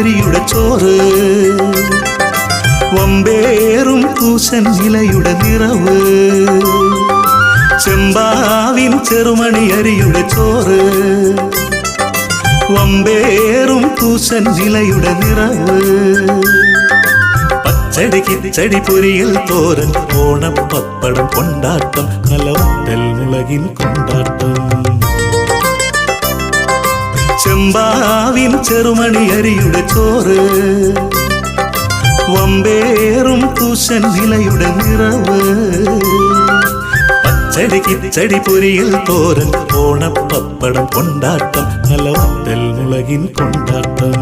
ചെറുമണിയരിയുടെ ചോറ്. വമ്പേറും പൂശൻ ഇലയുടെ നിറവ്. ചെമ്പാവിൻ ചെറുമണിയരിയുടെ ചോറ്. വമ്പേറും പൂശൻ ഇലയുടെ നിറവ്. പച്ചടി കിച്ചടി പൊരിയൽ തോരൻ ഓണപ്പപ്പടം കൊണ്ടാട്ടം കലവട്ടൽ മുളകിൻ കൊണ്ടാട്ടം. ചെമ്പാവിൻ ചെറുമണിയരിയുടെ ചോറ് വമ്പേറും കൂശൻ നിലയുടെ നിറവ്. പച്ചടി കിച്ചടി പൊരിയിൽ തോരൻ ഓണപ്പപ്പടം കൊണ്ടാട്ടം കലവട്ടൽ മുളകിൻ കൊണ്ടാട്ടം.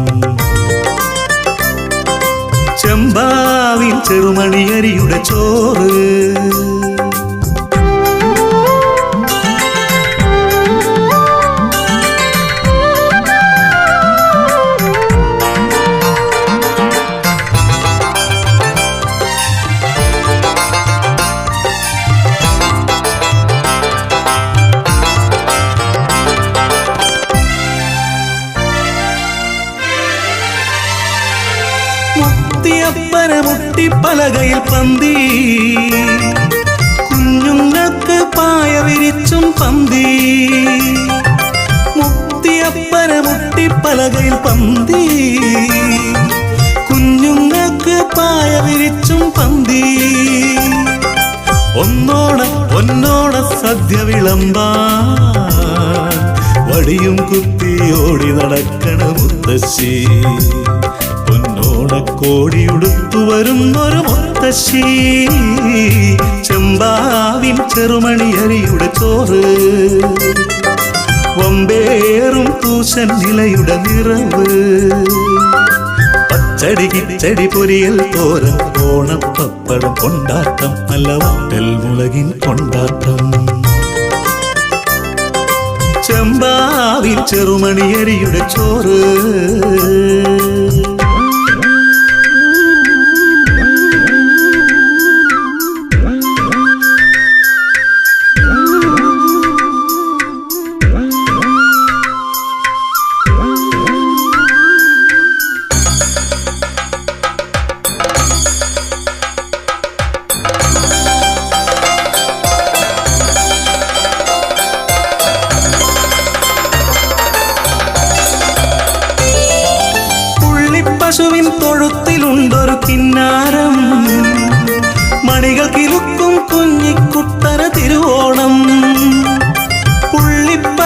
ചെമ്പാവിൻ ചെറുമണിയരിയുടെ ചോറ് മുട്ടിപ്പലകയിൽ പന്തി. കുഞ്ഞുങ്ങൾക്ക് പായ വിരിച്ചും പന്തി. മുക്തിയപ്പര മുട്ടി പലകയിൽ പന്തി. കുഞ്ഞുങ്ങൾക്ക് പായ വിരിച്ചും പന്തി. ഒന്നോണ ഒന്നോട സദ്യ വിളമ്പ വടിയും കുത്തി ഓടി നടക്കണ മുത്തശ്ശി. പൊന്നോണ കോടിയുടുത്തു വരുന്നൊരു മുത്തശ്ശി ചെമ്പാവിൻ ചെറുമണിയരിയുടെ ചോറ് വമ്പേറും കൂശൻ നിലയുടെ നിറവ് പച്ചടി കിച്ചടി പൊരിയൽ തോരൻ ഓണപ്പപ്പടം കൊണ്ടാട്ടം നല്ല വട്ടൽ മുളകിൻ കൊണ്ടാട്ടം ചെമ്പാവിൽ ചെറുമണിയരിയുടെ ചോറ്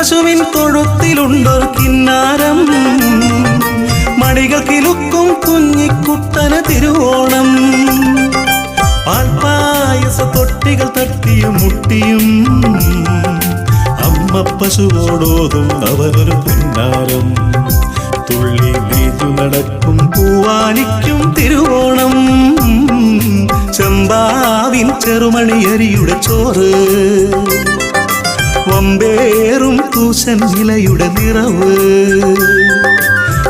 പുള്ളിപ്പശുവിൻ തൊഴുത്തിലുണ്ടൊരു കിന്നാരം. മണികൾ കിലുക്കും കുഞ്ഞിക്കുട്ടന തിരുവോണം. പാൽപ്പായസ തൊട്ടികൾ തട്ടിയും മുട്ടിയും അമ്മ പശുവോടോതും അവനൊരു കിന്നാരം തുള്ളി വീതു നടക്കും പൂവാലിക്കും തിരുവോണം. ചെമ്പാവിൻ ചെറുമണിയരിയുടെ ചോറ്. വമ്പേറും കൂശൻ നിലയുടെ നിറവ്.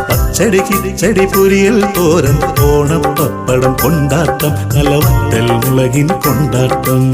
പച്ചടി കിച്ചടി പൊരിയൽ തോരൻ ഓണപ്പപ്പടം കൊണ്ടാട്ടം കലവട്ടൽ മുളകിൻ കൊണ്ടാട്ടം.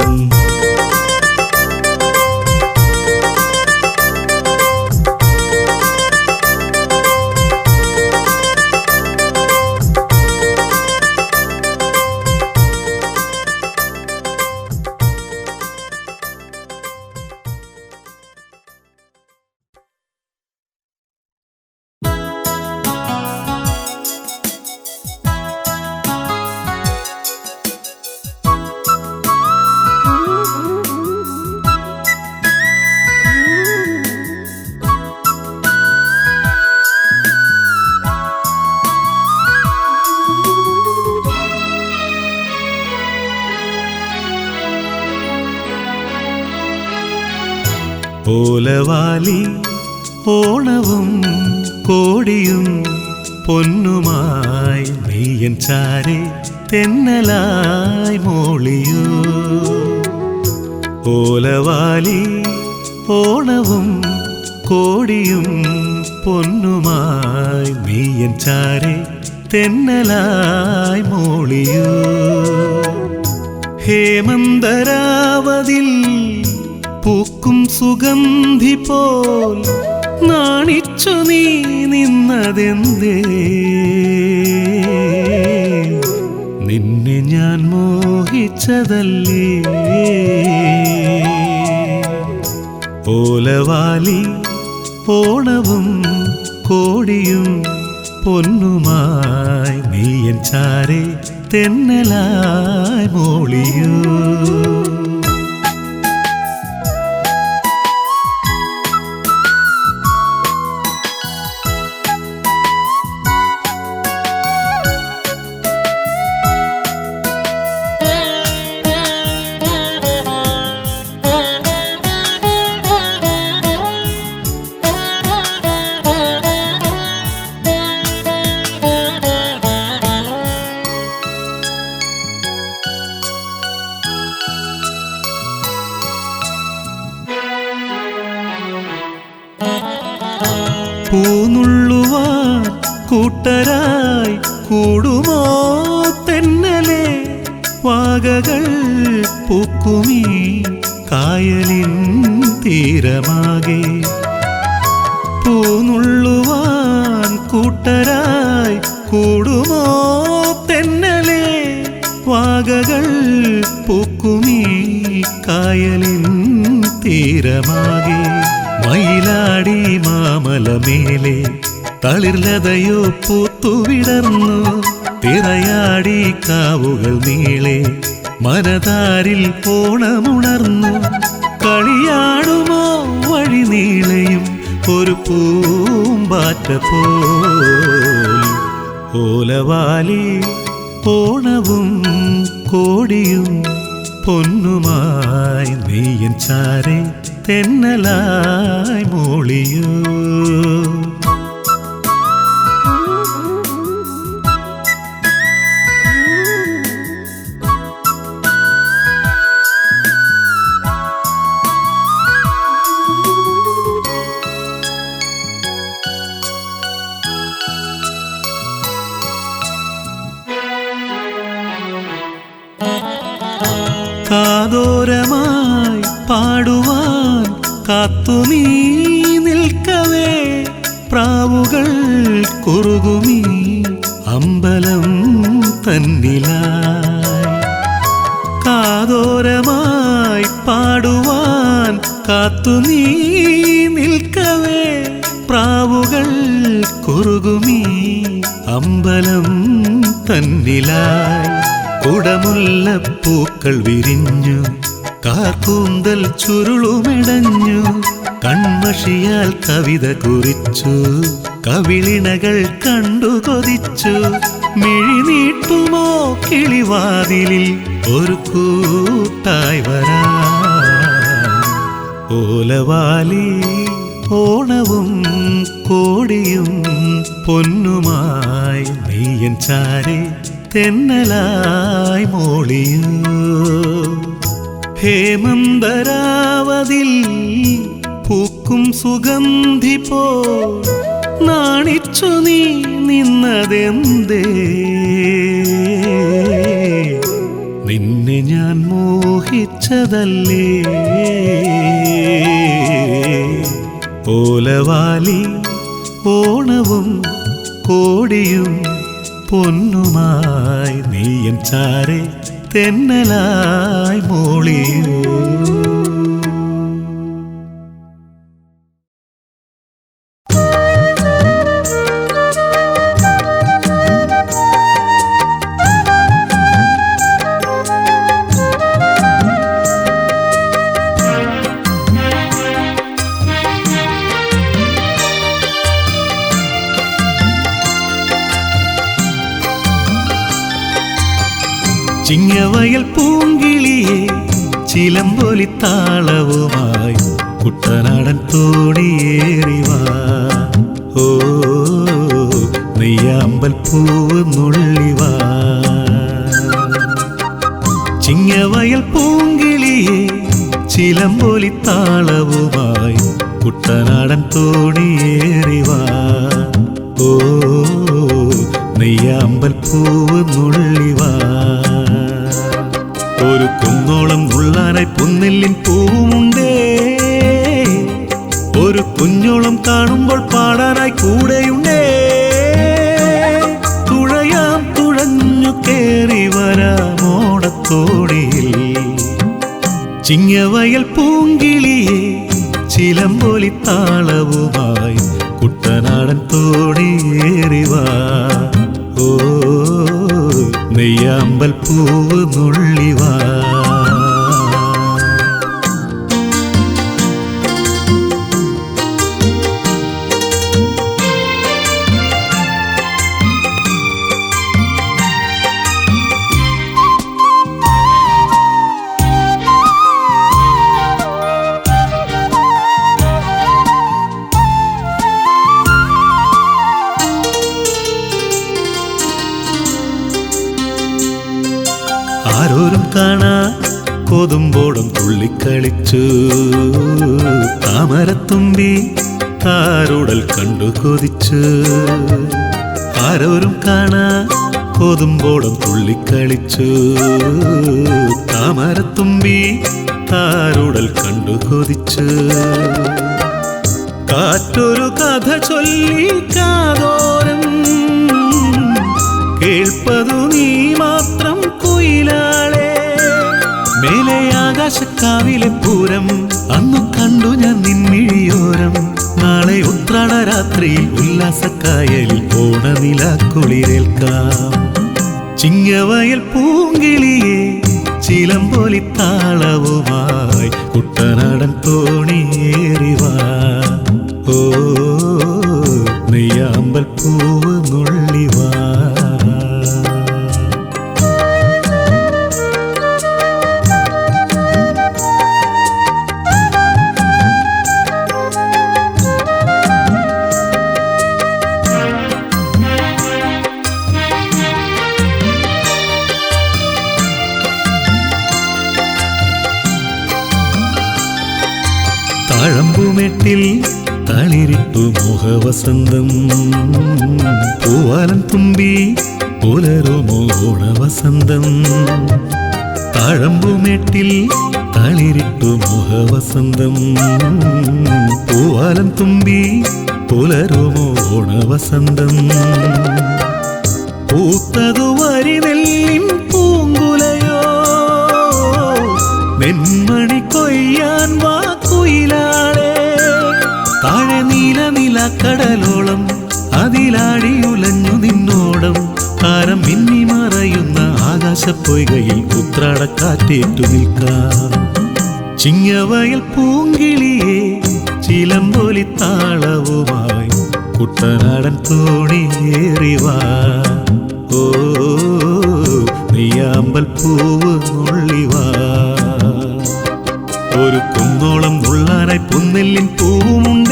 ഓലവാലി ഓണവും കോടിയും പൊന്നുമായി നെയ്യൻ ചാരെ തെന്നലായി മോളിയോ. ഓലവാലി ഓണവും കോടിയും പൊന്നുമായി നെയ്യൻ ചാരെ തെന്നലായി മോളിയോ. ഹേമന്തരാവതിൽ പൂക്കും സുഗന്ധി പോൽ നാണിച്ച നീ നിന്നതെന്തേ? നിന്നെ ഞാൻ മോഹിച്ചതല്ലേ? ഓലവാലി ഓണവും കോടിയും പൊന്നുമായി നീയൻ ചാരെ തെന്നലായി മോളിയൂ. പൂക്കുമീ കായലിൻ തീരമാകെ മയിലാടി മാമലമേലെ തളിർലതയോ പൂത്തുവിടർന്നു. തിറയാടി കാവുകൾ നീളെ മനതാരിൽ ഓണമുണർന്നു കളിയാടുമോ വഴി നീളയും ഒരു പൂമ്പാറ്റ പോൽ. ഓലവാലി ഓണവും കോടിയും പൊന്നുമായി നീയൻ ചാരെ തെന്നലായി മോളിയോ. പാടുവാൻ കാത്തു നീ നിൽക്കവേ. പ്രാവുകൾ കുറുകുമീ അമ്പലം തന്നിലായി. കാതോരമായി പാടുവാൻ കാത്തു നീ നിൽക്കവേ. പ്രാവുകൾ കുറുകുമീ അമ്പലം തന്നിലായി. കുടമുല്ലപ്പൂക്കൾ വിരിഞ്ഞു കാർക്കൂന്തൽ ചുരുളുമിടഞ്ഞു. കൺമഷിയാൽ കവിത കുറിച്ചു. കവിളിണകൾ കണ്ടു കൊതിച്ചു. മിഴിനീട്ടുമോ കിളിവാതിലിൽ ഒരു കൂട്ടായി വരാ. ഓലവാലി ഓണവും കോടിയും പൊന്നുമായി നെയ്യൻ ചാരെ തെന്നലായി മോളിയൂ. ഹേമന്തരാവതിൽ പൂക്കും സുഗന്ധി പോ നാണിച്ചു നീ നിന്നതെന്തേ? നിന്നെ ഞാൻ മോഹിച്ചതല്ലേ? ഓലവാലി ഓണവും കോടിയും പൊന്നുമായി നീയൻ ചാരെ തെന്നലായി മോളിയൂ നെയ്യാമ്പൽ പൂവ് നുള്ളിവാ ഒരു കുന്നോളം നുള്ളാനായി പൊന്നെല്ലിൻ പൂവുമുണ്ടേ. ഒരു കുഞ്ഞോളം കാണുമ്പോൾ പാടാനായി കൂടെയുണ്ടേ. തുഴയാം തുഴഞ്ഞു കേറി വരാമോടത്തോടിയിൽ. ചിങ്ങവയൽ പൂങ്കിളിയെ ചിലമ്പൊലി താളവുമായി കുട്ടനാടൻ തോടിയേറിവാ ഓ നെയ്യാമ്പൽ പൂവ് നുള്ളിവാ. കൊതുമ്പോടും തുള്ളിക്കളിച്ചു. താമരത്തുമ്പി താരുടൽ കണ്ടു കൊതിച്ചു. ആരോരും കാണാ കൊതുമ്പോടും തുള്ളിക്കളിച്ചു. താമരത്തുമ്പി താരുടൽ കണ്ടു കൊതിച്ചു. കാറ്റൊരു കഥ ചൊല്ലി കാതോരം. കേൾപ്പതു നീ മാത്രം കുയിലാളെ മേലെ ആകാശക്കാവിലെ പൂരം. അന്നു കണ്ടു ഞാൻ നിന്നിഴിയോരം. നാളെ ഉത്രാട രാത്രിയിൽ ഉല്ലാസക്കായലിൽ ഓണനില കുളിരേൽക്കാം. ചിങ്ങവയൽ പൂങ്കിളിയെ ചിലമ്പൊലി താളവുമായി കുട്ടനാടൻ തോണിയേറിവാ. ഓ നെയ്യാമ്പൽ പൂവ് നുള്ളിവാ താഴമ്പുമെട്ടിൽ തളിരിട്ടു മോഹവസന്തം പൂവാലം തുമ്പി പുലരുമോ ഓണവസന്തം താഴമ്പുമേട്ടിൽ തളിരിട്ടു മോഹവസന്തം പൂവാലം തുമ്പി പുലരുമോ ഓണവസന്തം പൂത്തതു വരി നീല നില കടലോളം അതിലാടി ഉലഞ്ഞു നിന്നോടം. താരം മിന്നി മറയുന്ന ആകാശപ്പൊയ്കയിൽ ഉത്രാടക്കാറ്റേറ്റു നിൽക്കാം. ചിങ്ങവയൽ പൂങ്കിളിയെ ചിലമ്പൊലി താളവുമായി കുട്ടനാടൻ തോണിയേറിവാ. ഓ നെയ്യാമ്പൽ പൂവ് ഒരു കുന്നോളം നുള്ളാനായി പൊന്നെല്ലിൻ പൂവുമുണ്ടേ.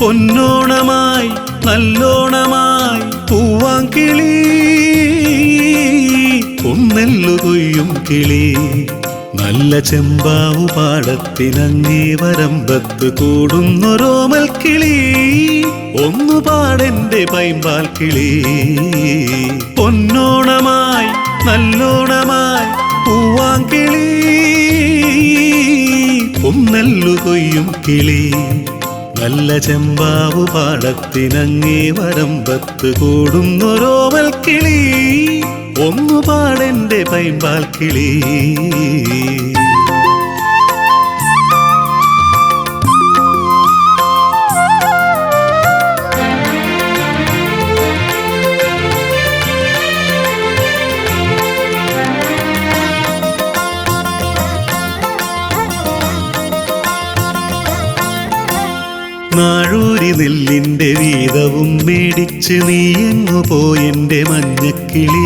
പൊന്നോണമായി നല്ലോണമായി പൂവാങ്കിളി പൊന്നെല്ലു കൊയ്യും കിളി. നല്ല ചെമ്പാവു പാടത്തിനങ്ങേ വരമ്പത്ത് കൂടുന്നൊരോമൽ കിളി. ഒന്നു പാടെന്റെ പൈമ്പാൽ കിളി. പൊന്നോണമായി നല്ലോണമായി പൂവാങ്കിളി പൊന്നെല്ലു കൊയ്യും കിളി. നല്ല ചെമ്പാവു പാടത്തിനങ്ങേ വരമ്പത്ത് കൂടുന്നൊരോവൽ കിളി ഒന്നു പാടെന്റെ പൈമ്പാൽ കിളി നാഴൂരി നെല്ലിന്റെ വീതവും മേടിച്ച് നീയങ്ങു പോയെന്റെ മഞ്ഞക്കിളി?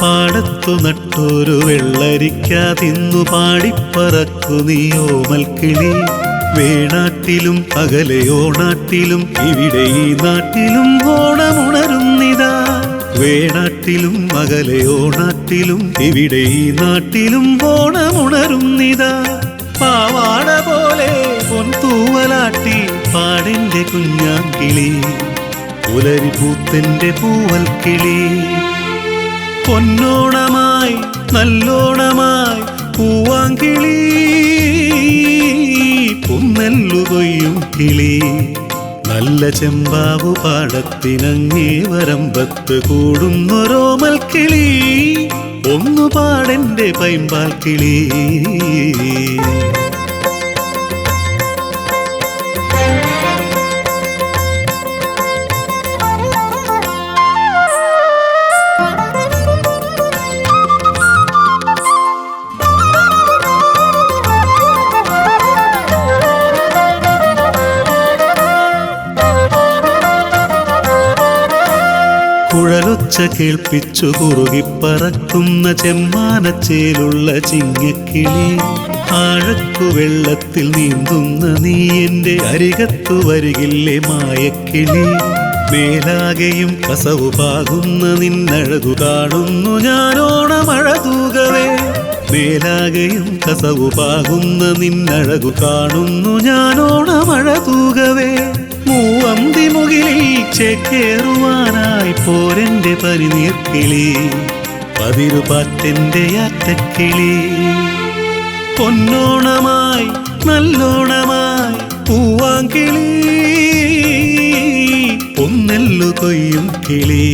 പാടത്തു നട്ടൊരു വെള്ളരിക്കാതിന്നു പാടിപ്പറക്കു നീ ഓമൽക്കിളി. വേണാട്ടിലും അകലെയോണാട്ടിലും ഇവിടെ ഈ നാട്ടിലും ഓണമുണരുന്നിതാ വേണാട്ടിലും അകലെയോണാട്ടിലും ഇവിടെ ഈ നാട്ടിലും ഓണമുണരുന്നിതാ പാവാട പോലെ പൊൻതൂവലാട്ടി പാടിന്റെ കുഞ്ഞാങ്കിളി. പുലരി പൂത്തിന്റെ പൂവൽ കിളി പൊന്നോണമായി നല്ലോണമായി പൂവാങ്കിളി. പുന്നെല്ലു കൊയ്യും കിളി. നല്ല ചെമ്പാവു പാടത്തിനങ്ങേ വരമ്പത്ത് കൂടുന്നൊരോമൽ കിളി ഒന്നു പാടെന്റെ പൈമ്പാൽ കിളി കുഴലൊച്ച കേൾപ്പിച്ചു കുറുകിപ്പറക്കുന്ന ചെമ്മാനച്ചേലുള്ള ചിങ്ങക്കിളി. ആഴക്കു വെള്ളത്തിൽ നീന്തുന്ന നീ എന്റെ അരികത്തു വരികില്ലേ മായക്കിളി. മേലാകെയും കസവു പാകുന്ന നിന്നഴകു കാണുന്നു ഞാനോണമഴതൂകവേ. മേലാകെയും കസവു പാകുന്ന നിന്നഴകു കാണുന്നു ഞാനോണമഴ തൂകവേ മൂവന്തി മുകിലിൽ ചേക്കേറുവാനായി പോരന്റെ പരിനീർക്കിളി. പതിരുപാറ്റന്റെ അത്തക്കിളി പൊന്നോണമായി നല്ലോണമായി പൂവാങ്കിളി ഒന്നെല്ലു കൊയ്യും കിളി.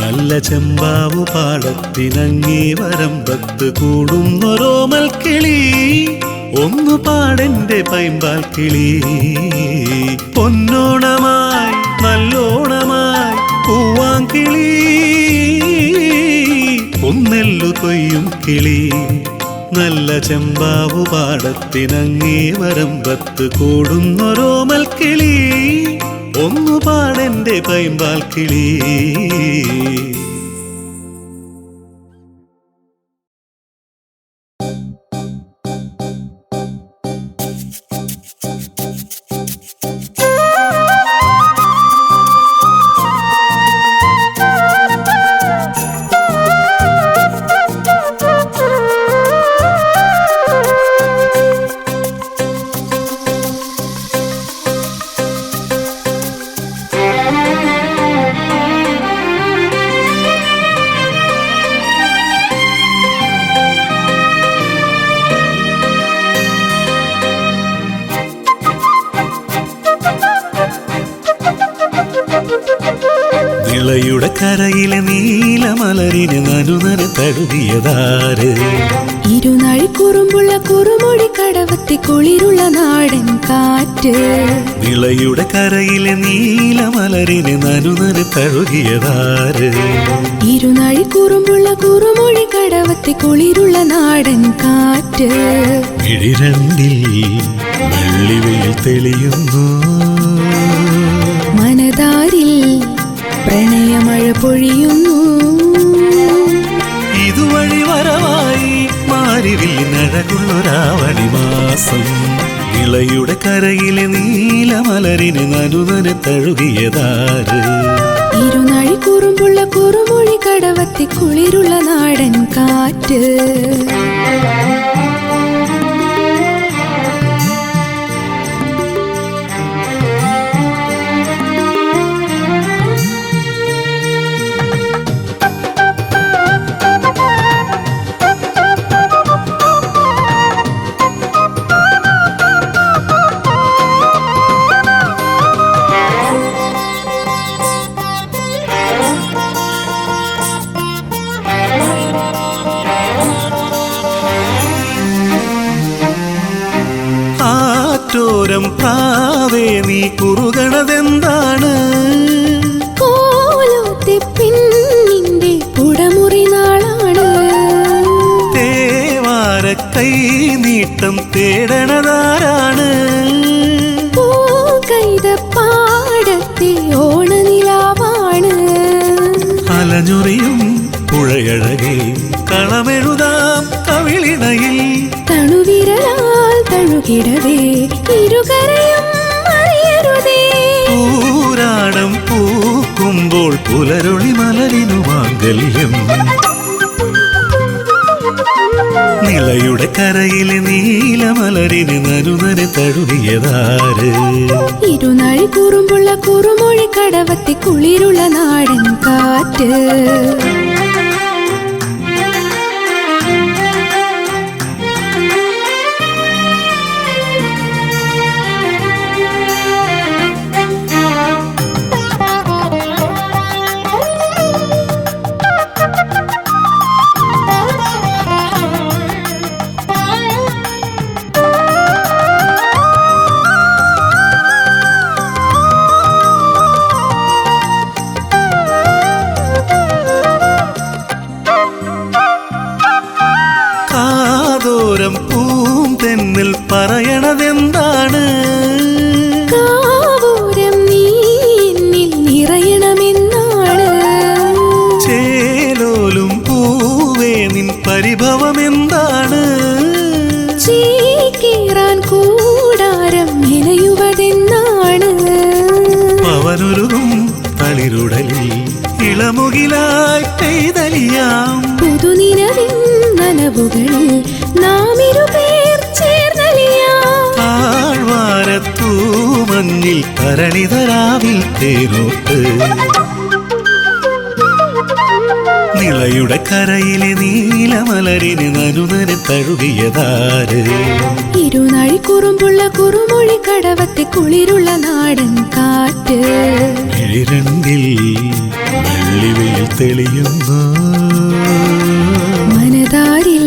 നല്ല ചെമ്പാവു പാടത്തിനങ്ങി വരമ്പത്ത് കൂടുന്നൊരോമൽ കിളി ഒന്നു പാടെന്റെ പൈമ്പാൽ കിളി. പൊന്നോണമായി നല്ലോണമായി പൂവാങ്കിളി ഒന്നെല്ലു കൊയ്യും കിളി. നല്ല ചെമ്പാവു പാടത്തിനങ്ങേ വരമ്പത്ത് കൂടുന്നൊരോമൽ കിളി. ഒന്നു പാടെന്റെ പൈമ്പാൽ കിളി. നിളയുടെ കരയിലെ നീലമലരിന് നനുനന തഴുകിയതാര്? ഇരുനാഴി കുറുമ്പുള്ള കുറുമൊഴി കടവത്തി കുളിരുള്ള നാടൻ കാറ്റ്. വിളയുടെ കരയിലെ നീലമലരിന് നനുനന തഴുകിയതാര്? ഇരുനാഴി കുറുമ്പുള്ള കുറുമൊഴി കടവത്തി കുളിരുള്ള നാടൻ കാറ്റ്. ഇഴിരണ്ടിൽ വെള്ളിവെയിൽ തെളിയുന്നു. പൊഴിയുന്നു ഇതുവഴി വരവായി മാരിവില്ലഴകുള്ളൊരാവണി മാസം. ഇളയുടെ കരയിലെ നീലമലരിന് നനുനനെ തഴുകിയതാര്? ഇരുനാഴി കുറുമ്പുള്ള കുറുമൊഴി കടവത്തി കുളിരുള്ള നാടൻ കാറ്റ്. കുറുകണതെന്താണ് പിന്നിന്റെ പുടമുറി നാളാണ്. തേവാര കൈ നീട്ടം തേടണതാരാണ്? പാടത്തെ ഓണനിലാവാണ്. അലഞ്ഞുറിയും പുഴയഴകെ കളമെഴുതാം കവിളിടയിൽ തണുവിരലാൽ തഴുകിടവേ ഇരു പൂക്കൈത പുലരൊളി മലരിനു മാംഗല്യം. നിളയുടെ കരയിലെ നീലമലരിന് നനുനനെ തഴുകിയതാര്? ഇരുനാഴി കുറുമ്പുള്ള കുറുമൊഴി കടവത്തി കുളിരുള്ള നാടൻ കാറ്റ്. ഇളമുകിലായി പെയ്തലിയാം. പുതുനിലവിൻ നനവുകളിൽ നാം ഇരുപേർ ചേർന്നലിയാം. താഴ്വാരത്തൂ മഞ്ഞിൽ തരളിതരാവിൽ തേനോട്ട് നിളയുടെ കരയിലെ നീലമലരിന് നനുനര തഴുകിയതാര്? ഇരുനാഴി കുറുമ്പുള്ള കുറുമൊഴി കടവത്തെ കുളിരുള്ള നാടൻ കാറ്റ്. എഴിരണ്ടിൽ വെള്ളിവെയിൽ തെളിയുന്ന മനതാരിൽ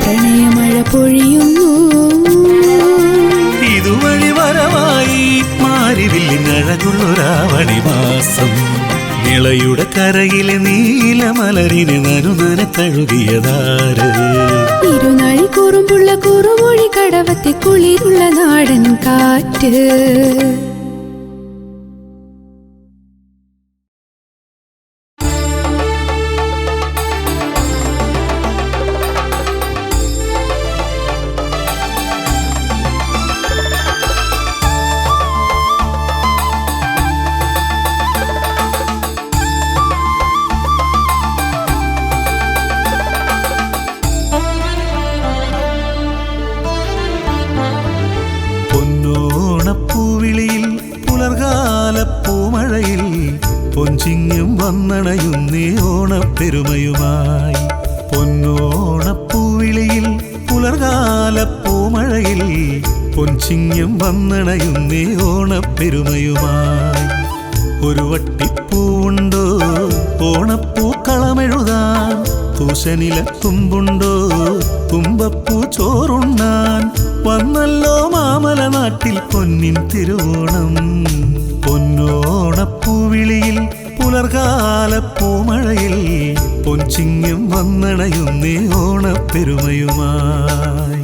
പ്രണയമഴ പൊഴിയുന്നു. ഇതുവഴി വരവായി മാരിവില്ലിനഴകുള്ളൊരാവണി മാസം ഇളയുടെ കരയിലെ നീലമലരിന് നനുനനെ തഴുകിയതാര്? ഇരുനാഴി കുറുമ്പുള്ള കുറുമൊഴി കടവത്തെ കുളിരുള്ള നാടൻ കാറ്റ്. ഒരു വട്ടിപ്പൂവുണ്ടോ ഓണപ്പൂക്കളമെഴുതാൻ തൂശനില തുമ്പുണ്ടോ? തുമ്പപ്പൂ ചോറുണ്ണാൻ വന്നല്ലോ മാമല നാട്ടിൽ പൊന്നിൻ തിരുവോണം. പൊന്നോണപ്പൂവിളിയിൽ പുലർകാല പൂമഴയിൽ പൊൻചിങ്ങം വന്നണയുന്നേ ഓണപ്പെരുമയുമായി.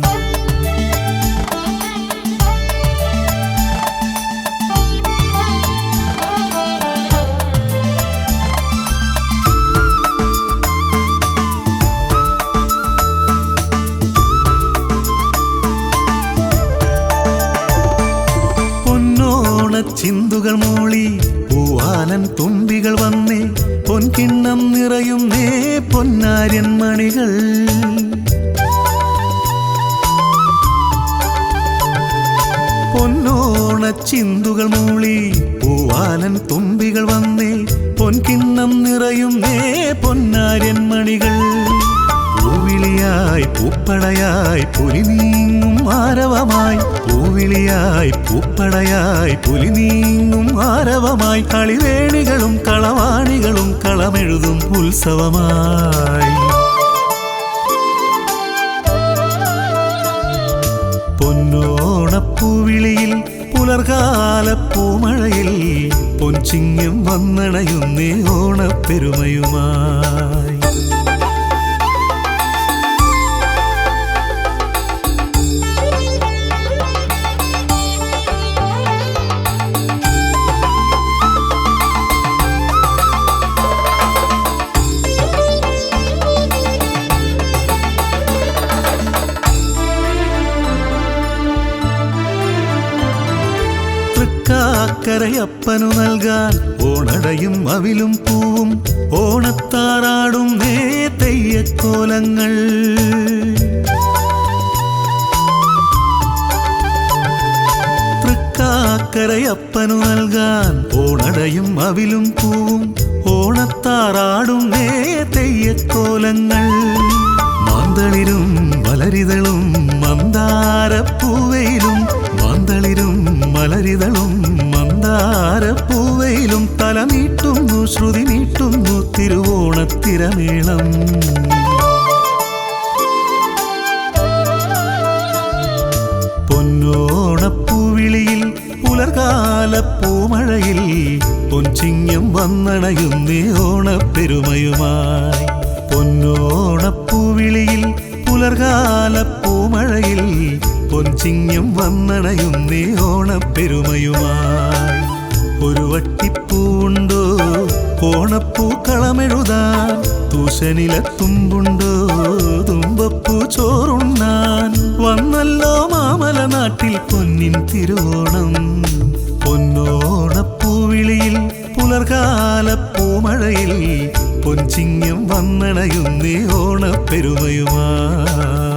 ചിന്തുകൾ മൂളി പൂവാലൻ തുമ്പികൾ വന്നേ പൊൻകിണ്ണം നിറയുന്നേ പൊന്നാര്യൻ മണികൾ. പൊന്നോണ ചിന്തുകൾ മൂളി പൂവാലൻ തുമ്പികൾ വന്നേ പൊൻകിണ്ണം നിറയുന്നേ പൊന്നാര്യൻ മണികൾ. പൂവിളിയായി പൂപ്പടയായി പുലി നീങ്ങും ആരവമായി. പൂവിളിയായി പൂപ്പടയായി പുലി നീങ്ങും ആരവമായി. കളിവേണികളും കളവാണികളും കളമെഴുതും ഉത്സവമായി. പൊന്നോണപ്പൂവിളിയിൽ പുലർകാല പൂമഴയിൽ പൊൻചിങ്ങം വന്നണയുന്നേ ഓണപ്പെരുമയുമായി. തൃക്കാക്കരയപ്പനു നൽകാൻ ഓണടയും അവിലും പൂവും ഓണത്താറാടും നേ തെയ്യക്കോലങ്ങൾ. തൃക്കാക്കരയപ്പനു നൽകാൻ ഓണടയും അവിലും പൂവും ഓണത്താറാടും നേ തെയ്യക്കോലങ്ങൾ. മാന്തളിരും മലരിതളും മന്ദാരപ്പൂവയിലും മാന്തളിരും മലരിതളും മന്ദാരപ്പൂവയിലും തല നീട്ടുന്നു ശ്രുതി നീട്ടുന്നു തിരുവോണത്തിരമേളം. പൊന്നോണപ്പൂവിളിയിൽ പുലർകാല പൂമഴയിൽ പൊൻചിങ്ങം വന്നണയും നീ ഓണപ്പെരുമയുമായി. പൊന്നോണപ്പൂവിളിയിൽ പുലർകാല പൂമഴയിൽ പൊൻചിങ്ങം വന്നണയും നീ ഓണപ്പെരുമയുമായി. ഒരു വട്ടിപ്പൂണ്ടോ ഓണപ്പൂക്കളമെഴുതാൻ തൂശനിലത്തുമ്പുണ്ടോ തുമ്പപ്പൂ ചോറുണ്ണാൻ. വന്നല്ലോ മാമല നാട്ടിൽ പൊന്നിൻ തിരുവോണം. പൊന്നോണപ്പൂവിളിയിൽ പുലർകാല പൂമഴയിൽ പൊൻചിങ്ങം വന്നണയുന്നേ നീ ഓണപ്പെരുമയുമായി